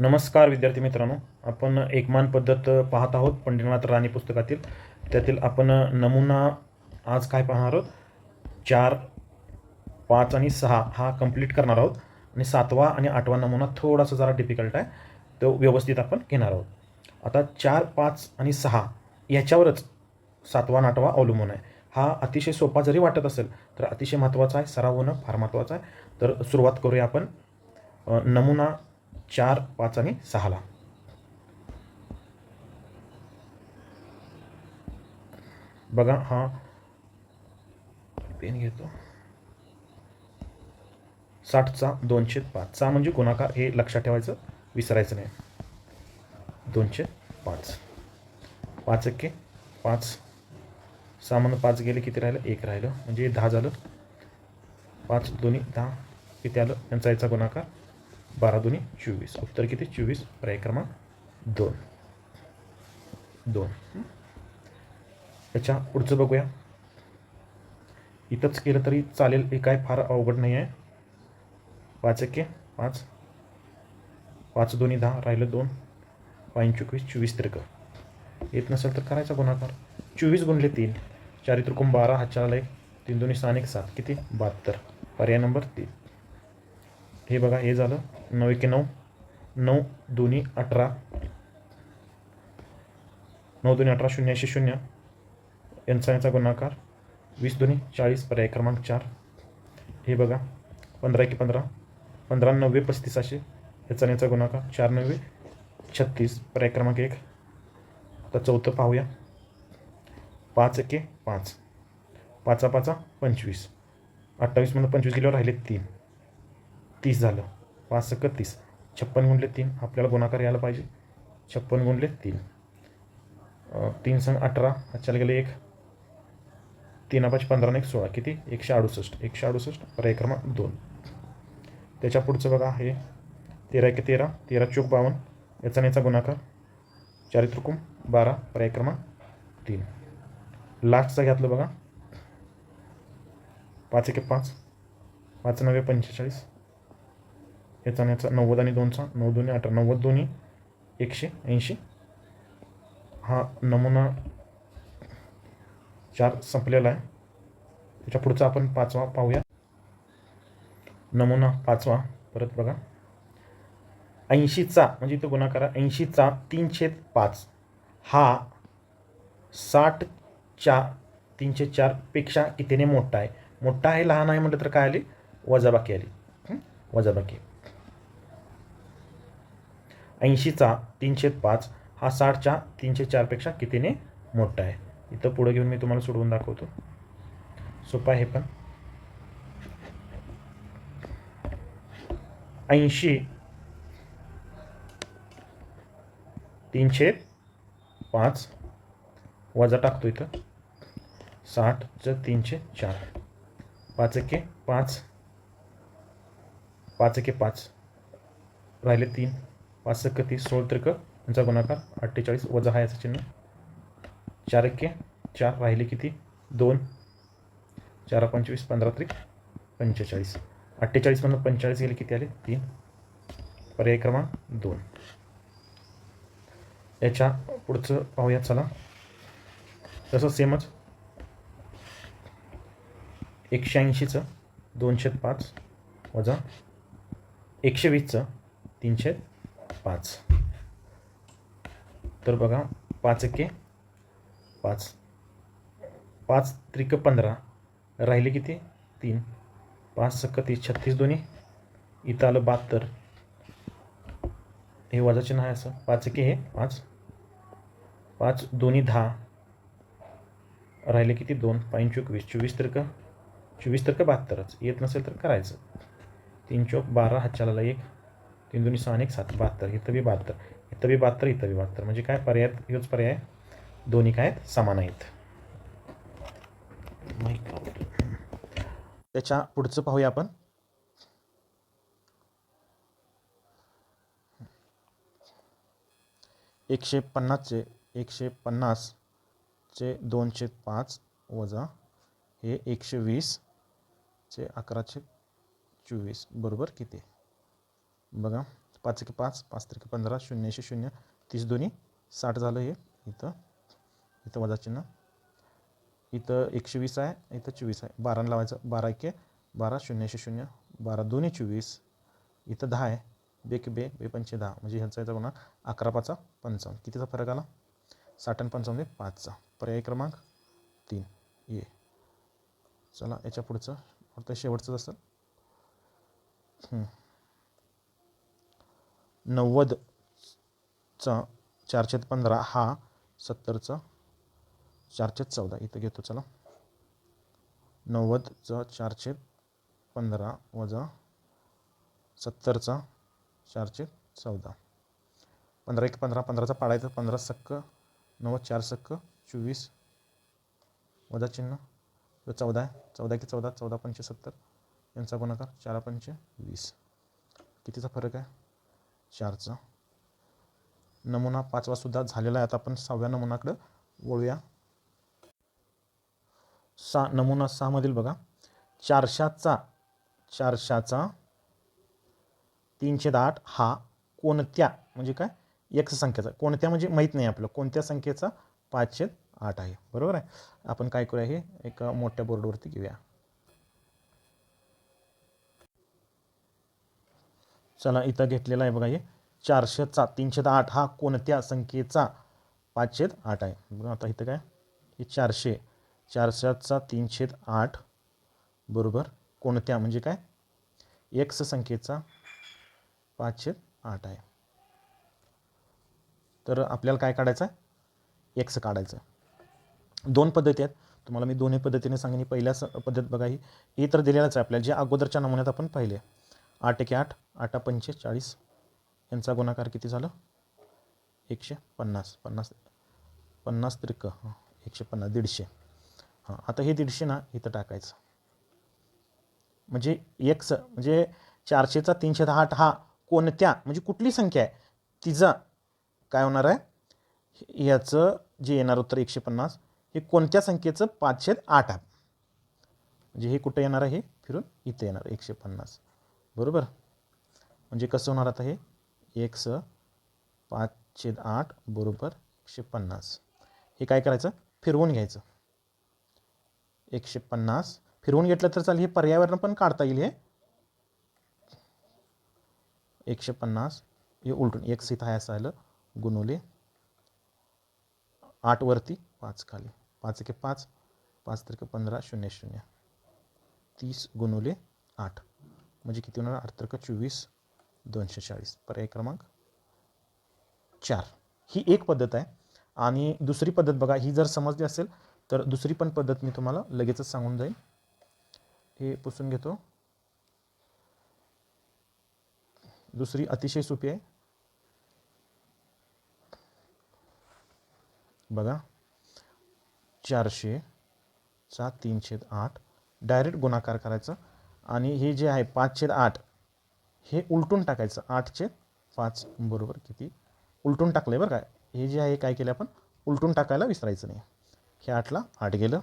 नमस्कार विद्यार्थी मित्रांनो. आपण एकमान पद्धत पाहत आहोत पंडितनाथ राणे पुस्तकातील. त्यातील आपण नमुना आज काय पाहणार आहोत? चार पाच आणि सहा हा कंप्लीट करणार आहोत. आणि सातवा आणि आठवा नमुना थोडासा जरा डिफिकल्ट आहे. तो व्यवस्थित आपण घेणार आहोत. आता चार पाच आणि सहा याच्यावरच सातवा आणि आठवा अवलंबून आहे. हा अतिशय सोपा जरी वाटत असेल तर अतिशय महत्त्वाचा आहे सराव होणं फार महत्त्वाचं आहे. तर सुरुवात करूया आपण. नमुना चार पाच आणि सहाला बघा हा पेन घेतो. साठचा दोनशे पाच. सहा म्हणजे गुणाकार हे लक्षात ठेवायचं विसरायचं नाही. दोनशे पाच. पाच एक्के पाच. सहा म्हणून पाच गेले किती राहिलं? एक राहिलं. म्हणजे दहा झालं. पाच दोन्ही दहा किती आलं? त्यांचा याचा गुणाकार बारा दोन्ही चोवीस. उत्तर किती? चोवीस. पर्याय क्रमांक दोन. दोन. हं? याच्या पुढचं बघूया. इथंच केलं तरी चालेल. हे काय फार अवघड नाही आहे. पाच एके पाच. पाच दोन्ही दहा. राहिलं दोन. पाईन चोवीस. चोवीस त्रिक येत नसेल तर करायचा गुणाकार. चोवीस गुणले तीन. चारी त्रिकोण बारा. हा चार एक तीन दोन्ही सहा एक सात. किती? बहात्तर. पर्याय नंबर तीन. हे बघा हे झालं. नऊ एके नऊ. नऊ दोन्ही अठरा. नऊ दोन्ही अठरा शून्य ऐंशी शून्य. यांचा याचा गुणाकार. वीस दोन्ही चाळीस पर्याय क्रमांक चार. हे बघा पंधरा एके पंधरा. पंधरा नव्वे पस्तीस असे. याचा याचा गुणाकार चार नव्वे छत्तीस. पर्याय क्रमांक एक. आता चौथं पाहूया. पाच एके पाच. पाचा पाचा पंचवीस. अठ्ठावीसमधून पंचवीस गेल्यावर राहिले तीन. तीस झालं. पाच सक तीस. छप्पन गुणले तीन. आपल्याला गुणाकार यायला पाहिजे. छप्पन गुणले तीन. तीन संघ अठरा. अच्छा गेले एक. तीन पाच पंधरा आणि एक सोळा. किती? एकशे अडुसष्ट. एकशे अडुसष्ट. पर्याय क्रमांक दोन. त्याच्या पुढचं बघा हे. तेरा एक तेरा. तेरा चोक बावन्न. याचा याचा गुणाकार. चारित्रिकोण बारा. पर्याय क्रमांक तीन. लास्टचा घेतलं बघा. पाच एके पाच. पाच नव्वे पंचेचाळीस. याचा आणि याचा नव्वद आणि दोनचा नऊ दोन्ही अठरा नव्वद दोन्ही एकशे ऐंशी. हा नमुना चार संपलेला आहे. त्याच्या पुढचा आपण पाचवा पाहूया. नमुना पाचवा परत बघा. ऐंशीचा म्हणजे इथं गुणाकार करा ऐंशीचा तीनशे पाच. हा साठच्या तीनशे चारपेक्षा कितीने मोठा आहे? मोठा आहे लहान आहे म्हटलं तर काय आली? वजाबाकी आली. वजाबाकी. ऐंशीचा तीनशे पाच हा साठच्या तीनशे चारपेक्षा कितीने मोठा आहे. इथं पुढे घेऊन मी तुम्हाला सोडवून दाखवतो. सोपं आहे पण. ऐंशी तीनशे पाच वजा टाकतो इथं. साठचं तीनशे चार. पाच एके पाच. पाच एके पाच. राहिले तीन. पाच सक तीस सोळ त्रिक यांचा गुणाकार अठ्ठेचाळीस वजा हा याचं चिन्ह. चार एक चार राहिले किती? दोन. चार पंचवीस पंधरा त्रिक पंचेचाळीस. अठ्ठेचाळीसमधून पंचेचाळीस गेले किती आले? तीन. पर्याय क्रमांक दोन. याच्या पुढचं पाहूया चला. तसं सेमच. एकशे ऐंशीचं दोनशे पाच वजा एकशे वीसचं तीनशे पाच. तर बघा पाच एके पाच. पाच त्रिक पंधरा राहिले किती? तीन. पाच सक्क तीस छत्तीस दोन्ही. इथं आलं बहात्तर. हे वजा चिन्ह आहे असं. पाच एके हे पाच. पाच दोन्ही दहा. राहिले किती? दोन. पाईन चोवीस चोवीस तर्क. चोवीस तर्क बहात्तरच. येत नसेल तर करायचं. तीन चौक बारा हातच्याला एक. तीन दोन्ही सहा एक सात बहात्तर इथं बी बहात्तर इथं बी बहात्तर इथं बी बहात्तर. म्हणजे काय पर्याय हेच पर्याय दोन्ही काय आहेत? समान आहेत. त्याच्या पुढचं पाहूया आपण. एकशे पन्नासचे एकशे पन्नासचे दोनशे पाच वजा हे एकशे वीसचे अकराशे चोवीस. बरोबर किती बघा पाच एक पाच पाच त्रिके पंधरा शून्यशे शून्य तीस दोन्ही साठ झालं हे इथं. इथं वजा चिन्ह. इथं एकशे वीस आहे इथं चोवीस आहे. बारानं लावायचं बारा एके बारा शून्यशे शून्य बारा दोन्ही चोवीस. इथं दहा आहे बेक बे बे पंचे दहा. म्हणजे ह्यांचा याचा गुन्हा अकरा पाचा पंचावन्न. कितीचा फरक आला? साठ आणि पंचावन्न पाचचा. पर्याय क्रमांक तीन. ये चला याच्या पुढचं फक्त शेवटचंच असेल हं. नव्वदचा चारशे पंधरा हा सत्तरचा चारशे चौदा इथं घेतो चला. नव्वदचा चारशे पंधरा वजा सत्तरचा चारशे चौदा पंधरा एक पंधरा पंधराचा पाडायचा पंधरा सक्क नव्वद चार सक्क चोवीस वजा चिन्ह. चौदा आहे. चौदा की चौदा चौदा पंचे सत्तर यांचा गुणाकार चारा पंचे वीस कितीचा फरक आहे? चारचा. नमुना पाचवा सुद्धा झालेला आहे. आता आपण सहाव्या नमुनाकडं वळूया. सहा नमुना सहामधील बघा. चारशाचा चारशाचा तीनशे आठ हा कोणत्या म्हणजे काय? एक्स संख्येचा. कोणत्या म्हणजे माहीत नाही आपलं. कोणत्या संख्येचा? पाचशे आठ आहे. बरोबर आहे? आपण काय करूया हे? एका मोठ्या बोर्डवरती घेऊया. चला इथं घेतलेला आहे बघा हे. चारशेचा तीनशे आठ हा कोणत्या संख्येचा पाचशेत आठ आहे? बघा आता इथं काय? हे चारशे चारशेचा तीनशे आठ बरोबर. कोणत्या म्हणजे काय? एक्स संख्येचा पाचशे आठ आहे. तर आपल्याला काय काढायचं आहे? एक्स काढायचं दोन पद्धती आहेत. तुम्हाला मी दोन्ही पद्धतीने सांगेन. पहिल्या स- पद्धत बघा ही. ही तर दिलेलंच आहे आपल्याला. जे अगोदरच्या नमुन्यात आपण पाहिले. आठ एके आठ आठा पंचे चाळीस यांचा गुणाकार किती झाला? एकशे पन्नास. पन्नास पन्नास त्रिक हं, एकशे पन्नास दीडशे. हां आता हे दीडशे ना इथं टाकायचं. म्हणजे एक्स म्हणजे चारशेचा तीनशे दहा आठ हा कोणत्या म्हणजे कुठली संख्या आहे? तिचा काय होणार आहे? याचं जे येणार उत्तर एकशे पन्नास हे कोणत्या संख्येचं? पाचशे आठ आहे. म्हणजे हे कुठं येणार आहे? हे फिरून इथं येणार एकशे पन्नास. बरोबर? म्हणजे कसं होणार आता हे? एक्स पाचशे आठ बरोबर एकशे पन्नास. हे काय करायचं? फिरवून घ्यायचं. एकशे पन्नास. फिरवून घेतलं तर चालेल हे पर्यावरण पण काढता येईल हे. एकशे पन्नास. हे उलटून एक सीत आहे असं आलं गुणवले. आठ वरती पाच खाली. पाच एके पाच पाच त्रिके पंधरा शून्य शून्य. तीस गुणवले आठ. म्हणजे किती होणार? आठ त्रिक चोवीस. दोनशे चाळीस पर्याय क्रमांक चार. ही एक पद्धत आहे आणि दुसरी पद्धत बघा ही जर समजली असेल तर दुसरी पण पद्धत मी तुम्हाला लगेचच सांगून जाईल हे पुसून घेतो. दुसरी अतिशय सोपी आहे. बघा. चारशे सात तीनशे आठ. डायरेक्ट गुणाकार करायचा. आणि हे जे आहे पाचशे आठ हे उलटून टाकायचं. आठचे पाच बरोबर किती? उलटून टाकलं आहे बरं काय हे जे आहे काय केलं आपण? उलटून टाकायला विसरायचं नाही. हे आठला आठ गेलं.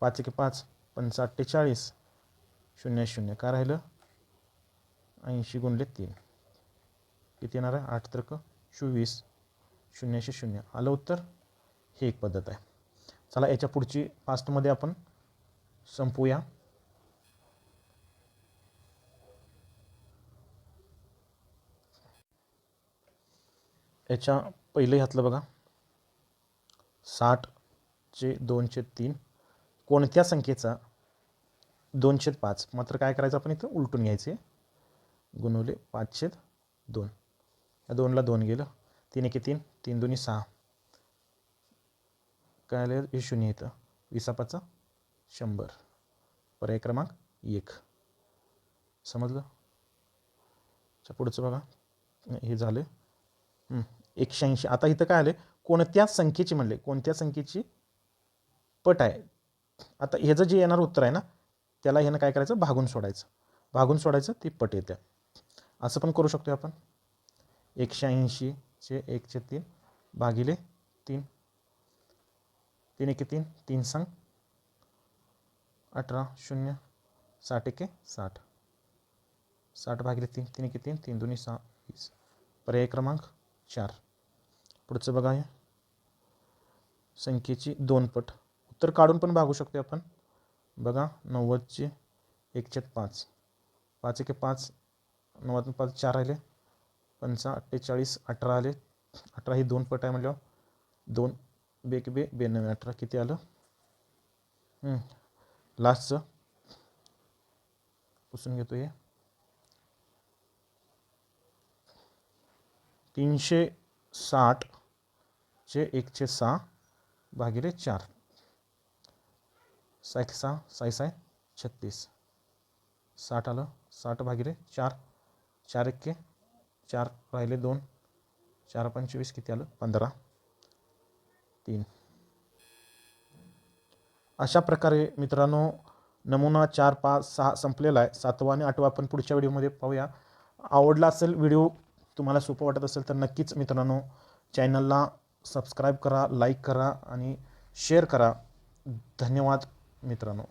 पाच एके पाच पंचा अठ्ठेचाळीस शून्य शून्य. काय राहिलं? ऐंशी गुणले तीन. किती येणार आहे? आठ तर्क चोवीस. शून्यशे शून्य. आलं उत्तर? ही एक पद्धत आहे. चला याच्या पुढची फास्टमध्ये आपण संपूया. याच्या पहिलं ह्यातलं बघा. साठचे दोनशे तीन. कोणत्या संख्येचा? दोनशे पाच. मात्र काय करायचं आपण इथं? उलटून घ्यायचे. गुणवले पाचशे दोन. या दोनला दोन गेलं. तीन एके तीन. तीन दोन्ही सहा. काय आलं हे शून्य येतं. विसापाचा शंभर. पर्याय क्रमांक एक. समजलं? पुढचं बघा. हे झालं. एकशे ऐंशी. आता इथं काय आलं कोणत्या संख्येची म्हणले? कोणत्या संख्येची पट आहे? आता ह्याचं जे येणार उत्तर आहे ना त्याला ह्यानं काय करायचं? भागून सोडायचं. भागून सोडायचं ती पट येते असं पण करू शकतो आपण. एकशे ऐंशीचे एकशे तीन भागिले तीन. तीन एके तीन तीन सांग. अठरा शून्य साठ एके साठ. साठ भागिले तीन तीन किती तीन दोन्ही सहा वीस. पर्याय क्रमांक चार. पुढचं बघा हे. संख्येची दोन पट. उत्तर काढून पण भागू शकतो आपण. बघा नव्वदचे एकच्यात पाच. पाच एके पाच नव्वद पाच चार आले पंचा अठ्ठेचाळीस अठरा आले. अठरा ही दोन पट आहे म्हटल्यावर दोन बेक बे बेनव्वे अठरा. किती आलं? लास्टचं. पुसून घेतो हे. तीनशे साठचे एकशे सहा भागिले चार. साय सहा साई साय छत्तीस. साठ आलं साठ भागिले चार. चार एक्के चार राहिले दोन. चार पंचवीस किती आलं? पंधरा. तीन. अशा प्रकारे मित्रांनो नमुना चार पाच सहा संपलेला आहे. सातवा आणि आठवा आपण पुढच्या व्हिडिओमध्ये पाहूया. आवडला असेल व्हिडिओ तुम्हाला सोपं वाटत असेल तर नक्कीच मित्रांनो चॅनलला सबस्क्राईब करा लाईक करा आणि शेअर करा. धन्यवाद मित्रांनो.